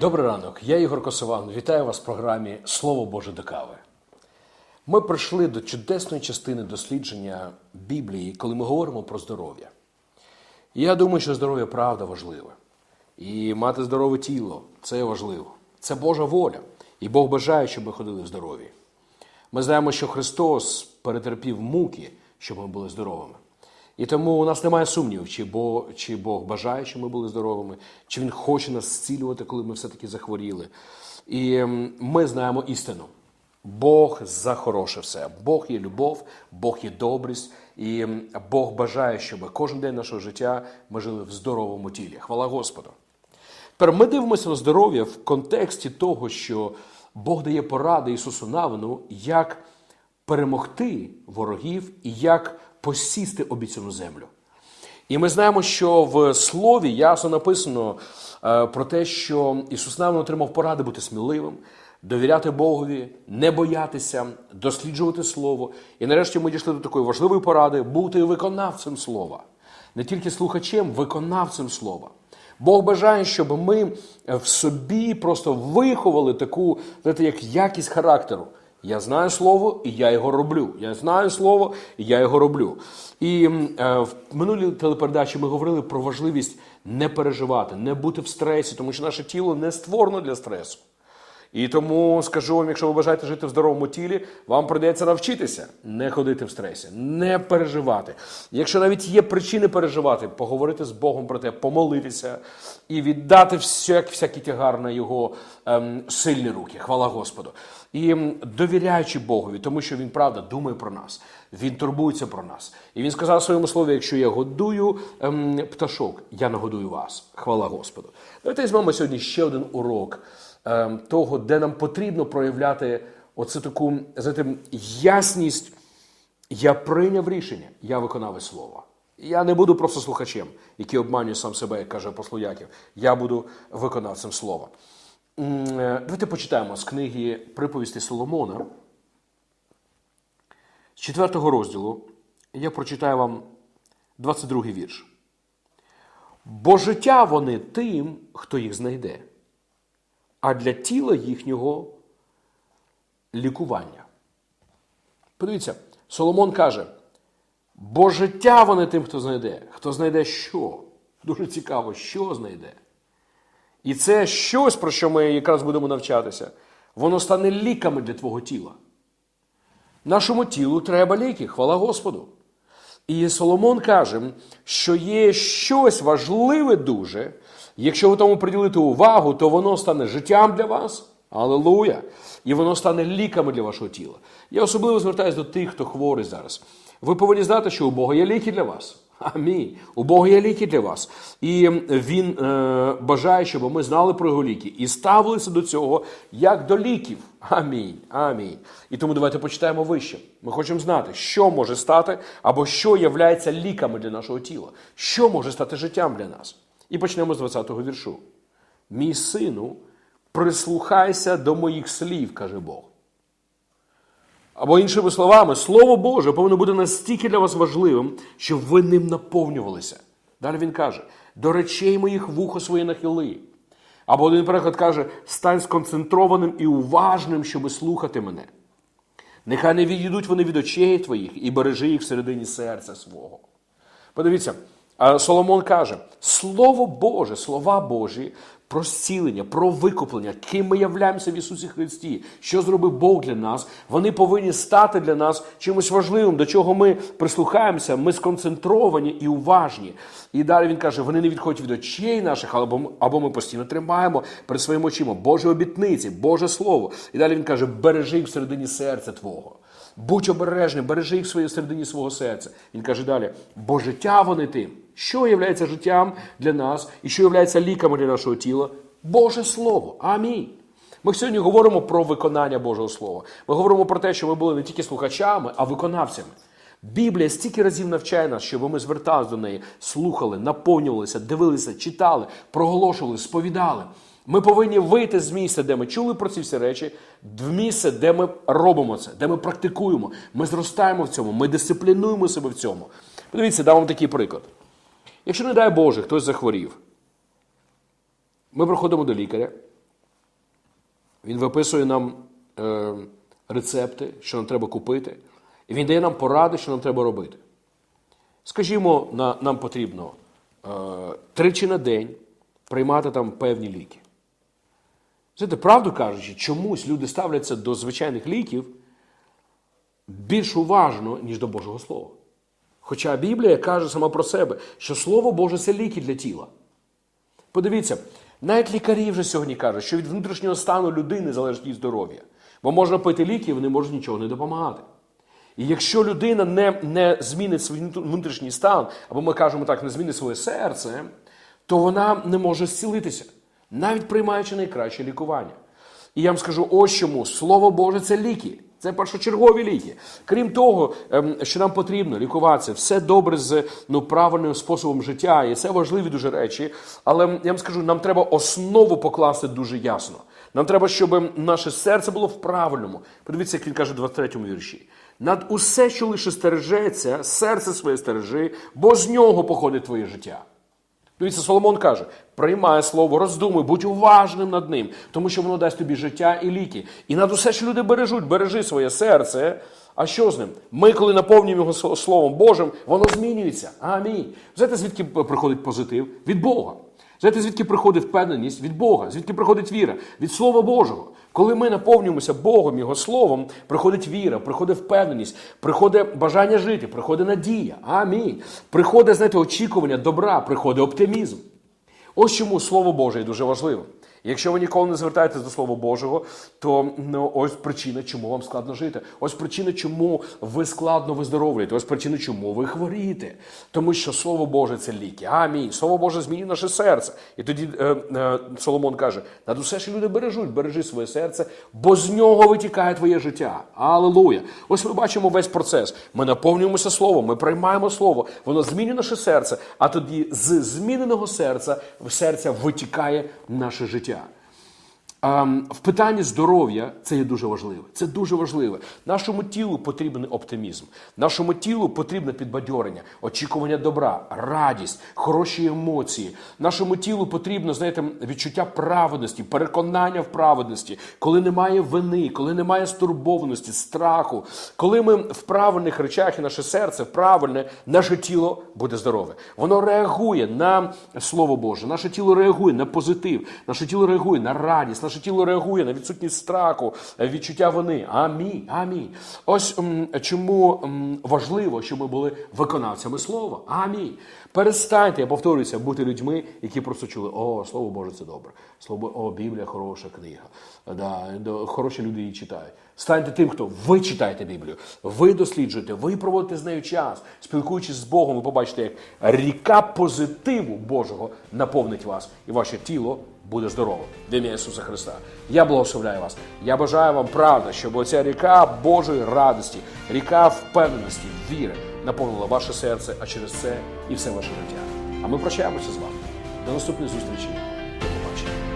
Добрий ранок, я Ігор Косован. Вітаю вас в програмі Слово Боже до кави. Ми прийшли до чудесної частини дослідження Біблії, коли ми говоримо про здоров'я. Я думаю, що здоров'я правда важливе. І мати здорове тіло це важливо. Це Божа воля. І Бог бажає, щоб ми ходили в здоров'ї. Ми знаємо, що Христос перетерпів муки, щоб ми були здоровими. І тому у нас немає сумнівів, чи Бог, чи Бог бажає, щоб ми були здоровими, чи Він хоче нас зцілювати, коли ми все-таки захворіли. І ем, ми знаємо істину. Бог за хороше все. Бог є любов, Бог є добрість, і ем, Бог бажає, щоб кожен день нашого життя ми жили в здоровому тілі. Хвала Господу. Тепер ми дивимося на здоров'я в контексті того, що Бог дає поради Ісусу Навину, як перемогти ворогів і як посісти обіцяну землю. І ми знаємо, що в слові ясно написано е, про те, що Ісус Навин отримав поради бути сміливим, довіряти Богові, не боятися, досліджувати Слово. І нарешті ми дійшли до такої важливої поради бути виконавцем слова, не тільки слухачем, виконавцем слова. Бог бажає, щоб ми в собі просто виховали таку, знаєте, як якість характеру. Я знаю слово, і я його роблю. Я знаю слово, і я його роблю. І е, в минулій телепередачі ми говорили про важливість не переживати, не бути в стресі, тому що наше тіло не створено для стресу. І тому скажу вам, якщо ви бажаєте жити в здоровому тілі, вам прийдеться навчитися не ходити в стресі, не переживати. Якщо навіть є причини переживати, поговорити з Богом про те, помолитися і віддати всяк, всякий тягар на його ем, сильні руки. Хвала Господу. І довіряючи Богові, тому що він правда думає про нас, він турбується про нас. І він сказав в своєму слові: якщо я годую ем, пташок, я нагодую вас. Хвала Господу. Давайте візьмемо сьогодні ще один урок того, де нам потрібно проявляти оцю таку ясність. Я прийняв рішення, я виконав слово. Я не буду просто слухачем, який обманює сам себе, як каже апостол Яків. Я буду виконавцем слова. Е, Давайте почитаємо з книги приповісті Соломона. З 4 розділу я прочитаю вам 22 вірш. Бо життя вони тим, хто їх знайде, а для тіла їхнього лікування. Подивіться, Соломон каже, бо життя вони тим, хто знайде. Хто знайде що? Дуже цікаво, що знайде. І це щось, про що ми якраз будемо навчатися, воно стане ліками для твого тіла. Нашому тілу треба ліки, хвала Господу. І Соломон каже, що є щось важливе дуже, якщо ви тому приділите увагу, то воно стане життям для вас. Аллилуйя! І воно стане ліками для вашого тіла. Я особливо звертаюся до тих, хто хворий зараз. Ви повинні знати, що у Бога є ліки для вас. Амінь. У Бога є ліки для вас. І Він е, бажає, щоб ми знали про його ліки і ставилися до цього як до ліків. Амінь. Амінь. І тому давайте почитаємо вище. Ми хочемо знати, що може стати або що є ліками для нашого тіла, що може стати життям для нас. І почнемо з 20-го віршу. Мій сину, прислухайся до моїх слів, каже Бог. Або іншими словами, Слово Боже повинно бути настільки для вас важливим, щоб ви ним наповнювалися. Далі він каже: до речей моїх вухо своє нахили. Або один переклад каже, стань сконцентрованим і уважним, щоб слухати мене. Нехай не відійдуть вони від очей твоїх і бережи їх всередині серця свого. Подивіться, Соломон каже: Слово Боже, слова Божі про зцілення, про викуплення, ким ми являємося в Ісусі Христі, що зробив Бог для нас, вони повинні стати для нас чимось важливим, до чого ми прислухаємося, ми сконцентровані і уважні. І далі він каже: вони не відходять від очей наших, або або ми постійно тримаємо перед своїми очима Божі обітниці, Боже Слово. І далі він каже: бережи їх всередині серця Твого. Будь обережним, бережи їх в своїй середині свого серця. Він каже далі: бо життя вони тим, що є життям для нас і що є ліками для нашого тіла? Боже Слово. Амінь. Ми сьогодні говоримо про виконання Божого Слова. Ми говоримо про те, що ми були не тільки слухачами, а виконавцями. Біблія стільки разів навчає нас, щоб ми зверталися до неї, слухали, наповнювалися, дивилися, читали, проголошували, сповідали. Ми повинні вийти з місця, де ми чули про ці всі речі, в місце, де ми робимо це, де ми практикуємо. Ми зростаємо в цьому, ми дисциплінуємо себе в цьому. Подивіться, дам вам такий приклад. Якщо, не дай Боже, хтось захворів, ми приходимо до лікаря, Він виписує нам е, рецепти, що нам треба купити, і він дає нам поради, що нам треба робити. Скажімо, на, нам потрібно е, тричі на день приймати там певні ліки. Знаєте, правду кажучи, чомусь люди ставляться до звичайних ліків більш уважно, ніж до Божого Слова. Хоча Біблія каже сама про себе, що Слово Боже це ліки для тіла. Подивіться, навіть лікарі вже сьогодні кажуть, що від внутрішнього стану людини залежить її здоров'я. Бо можна пити ліки, і вони можуть нічого не допомагати. І якщо людина не не змінить свій внутрішній стан, або ми кажемо так, не змінить своє серце, то вона не може зцілитися, навіть приймаючи найкраще лікування. І я вам скажу, ось чому Слово Боже це ліки. Це першочергові ліки. Крім того, ем, що нам потрібно лікуватися, все добре з ну, правильним способом життя, і це важливі дуже речі. Але я вам скажу, нам треба основу покласти дуже ясно. Нам треба, щоб наше серце було в правильному. Подивіться, як він каже в 23-му вірші. Над усе, що лише стережеться, серце своє стережи, бо з нього походить твоє життя. Дивіться, Соломон каже: приймай слово, роздумуй, будь уважним над ним, тому що воно дасть тобі життя і ліки. І над усе, що люди бережуть, бережи своє серце. А що з ним? Ми, коли наповнюємо його Словом Божим, воно змінюється. Амінь. Знаєте, звідки приходить позитив? Від Бога. Знаєте, звідки приходить впевненість? Від Бога, звідки приходить віра? Від Слова Божого. Коли ми наповнюємося Богом, Його Словом, приходить віра, приходить впевненість, приходить бажання жити, приходить надія. Амінь. Приходить, знаєте, очікування добра, приходить оптимізм. Ось чому Слово Боже є дуже важливим. Якщо ви ніколи не звертаєтесь до Слова Божого, то ну, ось причина, чому вам складно жити. Ось причина, чому ви складно виздоровлюєте. Ось причина, чому ви хворієте. Тому що Слово Боже це ліки. Амінь. Слово Боже змінює наше серце. І тоді е, е, Соломон каже: над усе, що люди бережуть, бережи своє серце, бо з нього витікає твоє життя. Аллилуйя! Ось ми бачимо весь процес. Ми наповнюємося словом, ми приймаємо слово, воно змінює наше серце, а тоді з зміненого серця в серця витікає наше життя. В питанні здоров'я це є дуже важливе. Це дуже важливе. Нашому тілу потрібен оптимізм, нашому тілу потрібне підбадьорення, очікування добра, радість, хороші емоції. Нашому тілу потрібно, знаєте, відчуття праведності, переконання в праведності, коли немає вини, коли немає стурбованості, страху, коли ми в правильних речах і наше серце правильне, наше тіло буде здорове. Воно реагує на Слово Боже, наше тіло реагує на позитив, наше тіло реагує на радість наше тіло реагує на відсутність страху, відчуття вини. Амінь. Амінь. Ось чому важливо, щоб ми були виконавцями слова. Амінь. Перестаньте, я повторююся, бути людьми, які просто чули, о, слово Боже, це добре. Слово, о, Біблія хороша книга. Да, Хороші люди її читають. Станьте тим, хто ви читаєте Біблію, ви досліджуєте, ви проводите з нею час, спілкуючись з Богом, ви побачите, як ріка позитиву Божого наповнить вас і ваше тіло буде здоровим в ім'я Ісуса Христа. Я благословляю вас. Я бажаю вам правда, щоб оця ріка Божої радості, ріка впевненості, віри наповнила ваше серце, а через це і все ваше життя. А ми прощаємося з вами. До наступної зустрічі. До побачення.